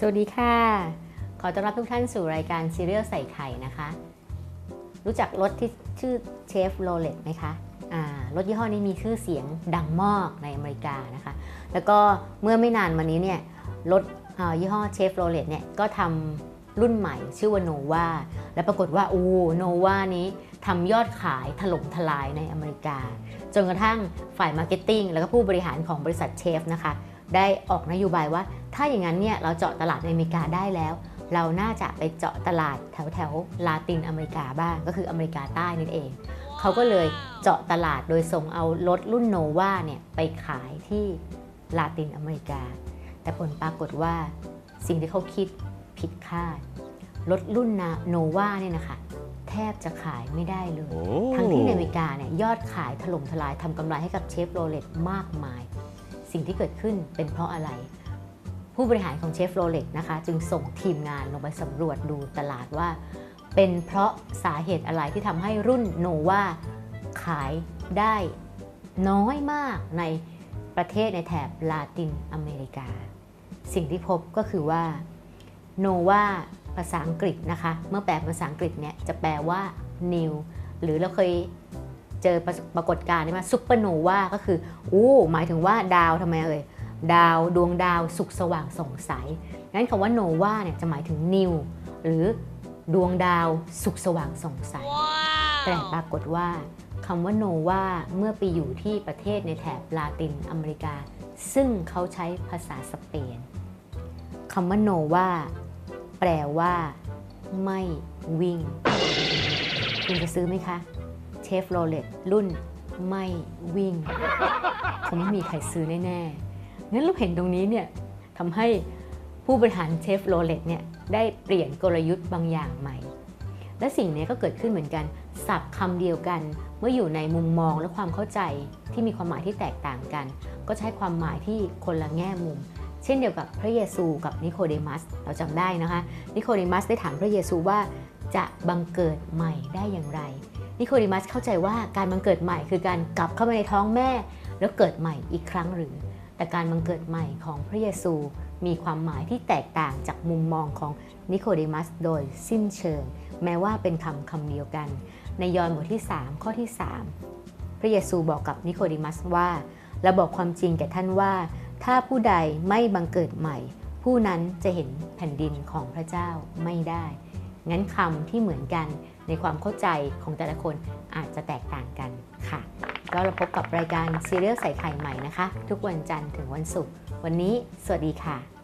สวัสดีค่ะ ขอต้อนรับทุกท่านสู่รายการซีเรียลใส่ไข่นะคะ รู้จักรถที่ชื่อเชฟโรเลตไหมคะอ่ารถยี่ห้อนี้มีชื่อเสียงดังมากในอเมริกานะคะ แล้วก็เมื่อไม่นานมานี้เนี่ยรถยี่ห้อเชฟโรเลตเนี่ยก็ทำรุ่นใหม่ชื่อว่าโนวาและปรากฏว่าโอ้โนวานี้ทำยอดขายถล่มทลายในอเมริกา จนกระทั่งฝ่ายมาร์เก็ตติ้งแล้วก็ผู้บริหารของบริษัทเชฟนะคะ ได้ออกนโยบายว่า ถ้าอย่างนั้นเนี่ยเราเจาะตลาดในอเมริกาได้แล้ว เราน่าจะไปเจาะตลาดแถวแถวๆลาตินอเมริกาบ้างก็คืออเมริกาใต้นั่นเอง เขาก็เลยเจาะตลาดโดยส่งเอารถรุ่นโนวาเนี่ยไปขายที่ลาตินอเมริกา แต่ผลปรากฏว่าสิ่งที่เขาคิดผิดคาดรถรุ่นโนวาเนี่ยนะคะแทบจะขายไม่ได้เลย ทั้งที่ในอเมริกาเนี่ยยอดขายถล่มทลายทำกำไรให้กับเชฟโรเลตมากมาย สิ่งที่เกิดขึ้นเป็นเพราะอะไร ผู้บริหารของเชฟโรเล็ตนะคะ จึงส่งทีมงานลงไปสำรวจดูตลาดว่า เป็นเพราะสาเหตุอะไรที่ทำให้รุ่นโนวาขายได้น้อยมากในประเทศในแถบลาตินอเมริกา สิ่งที่พบก็คือว่าโนวาภาษาอังกฤษนะคะ เมื่อแปลภาษาอังกฤษเนี่ยจะแปลว่า new หรือเราเคย เจอปรากฏการณ์นี้มาซุปเปอร์โนวาก็คืออู้หมายถึงว่าดาวทำไมเอ่ยดาวดวงดาวสุกสว่างส่องใสงั้นคำว่าโนวาเนี่ยจะหมายถึงนิวหรือดวงดาวสุกสว่างส่องใส แต่ปรากฏว่าคำว่าโนวาเมื่อไปอยู่ที่ประเทศในแถบลาตินอเมริกา ซึ่งเขาใช้ภาษาสเปนคำว่าโนวาแปลว่า ไม่วิ่ง คุณจะซื้อไหมคะ เชฟโรเลตรุ่นไม่วิ่งคงไม่มีใครซื้อแน่ๆงั้นเราเห็นตรงนี้เนี่ยทำให้ผู้บริหารเชฟโรเลตเนี่ยได้เปลี่ยนกลยุทธ์บางอย่างใหม่ และสิ่งนี้ก็เกิดขึ้นเหมือนกันสับคำเดียวกัน เมื่ออยู่ในมุมมองและความเข้าใจที่มีความหมายที่แตกต่างกัน ก็ใช้ความหมายที่คนละแง่มุม เช่นเดียวกับพระเยซูกับนิโคเดมัสเราจำได้นะคะ นิโคเดมัสได้ถามพระเยซูว่าจะบังเกิดใหม่ได้อย่างไร นิโคเดมัสเข้าใจว่าการบังเกิดใหม่คือการกลับเข้ามาในท้องแม่ แล้วเกิดใหม่อีกครั้งหรือ แต่การบังเกิดใหม่ของพระเยซูมีความหมายที่แตกต่างจากมุมมองของนิโคเดมัสโดยสิ้นเชิง แม้ว่าเป็นคำคำเดียวกัน ในยอห์นบทที่ 3 ข้อที่ 3 พระเยซูบอกกับนิโคเดมัสว่าและบอกความจริงแก่ท่านว่า ถ้าผู้ใดไม่บังเกิดใหม่ ผู้นั้นจะเห็นแผ่นดินของพระเจ้าไม่ได้ งั้นคำที่เหมือนกันในความเข้าใจของแต่ละคนอาจจะแตกต่างกันค่ะ ก็เราพบกับรายการซีเรียลใส่ไข่ใหม่นะคะ ทุกวันจันทร์ถึงวันศุกร์วันนี้ สวัสดีค่ะ